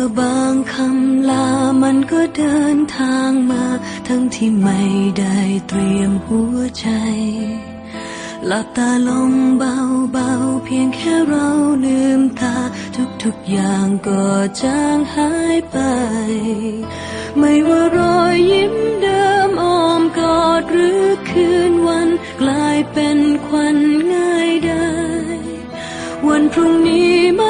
ว่าบางคำลามันก็เดินทางมา ทั้งที่ไม่ได้เตรียมหัวใจ หลับตาลงเบาๆ เพียงแค่เราลืมตา ทุกๆอย่างก็จางหายไป ไม่ว่ารอยยิ้มเดิมอ้อมกอดหรือคืนวัน กลายเป็นควันง่ายได้ วันพรุ่งนี้ไม่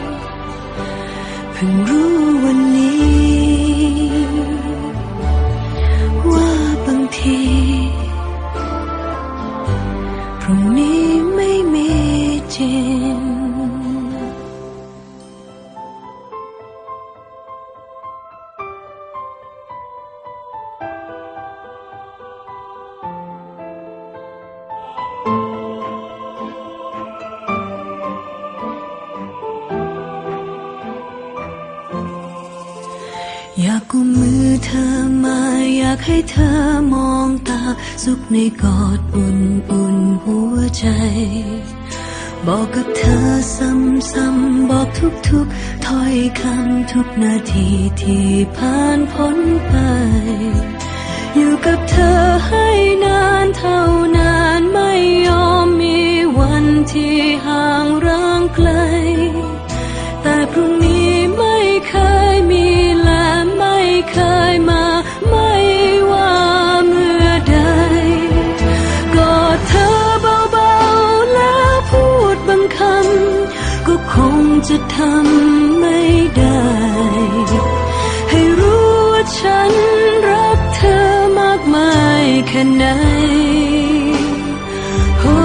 พิ่งรู้วันนี้ ว่าบางที พรุ่งนี้ไม่มีจริง กุมมือเธอมาอยากให้เธอมองตา สุขในกอดอุ่นอุ่นหัวใจ บอกกับเธอซ้ำๆบอกทุกๆถ้อยคำทุกนาทีที่ผ่านพ้นไป อยู่กับเธอให้นานเท่านาน จะทำไม่ได้ ให้รู้ว่าฉันรักเธอมากมายแค่ไหนโอ้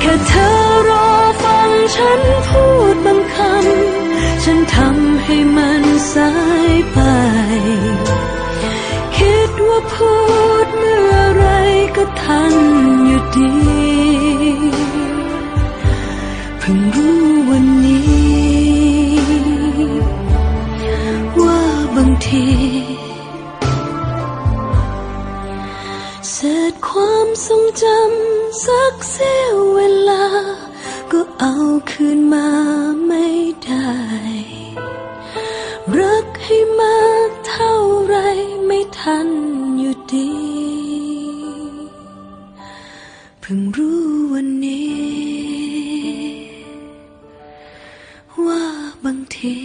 แค่เธอรอฟังฉันพูดบางคำ ฉันทำให้มันสายไป คิดว่าพูดเมื่อไรก็ทันอยู่ดี ทีเศษความทรงจำสักเสี้ยวเวลา ก็เอาคืนมาไม่ได้ รักให้มากเท่าไรไม่ทันอยู่ดี เพิ่งรู้วันนี้ ว่าบางที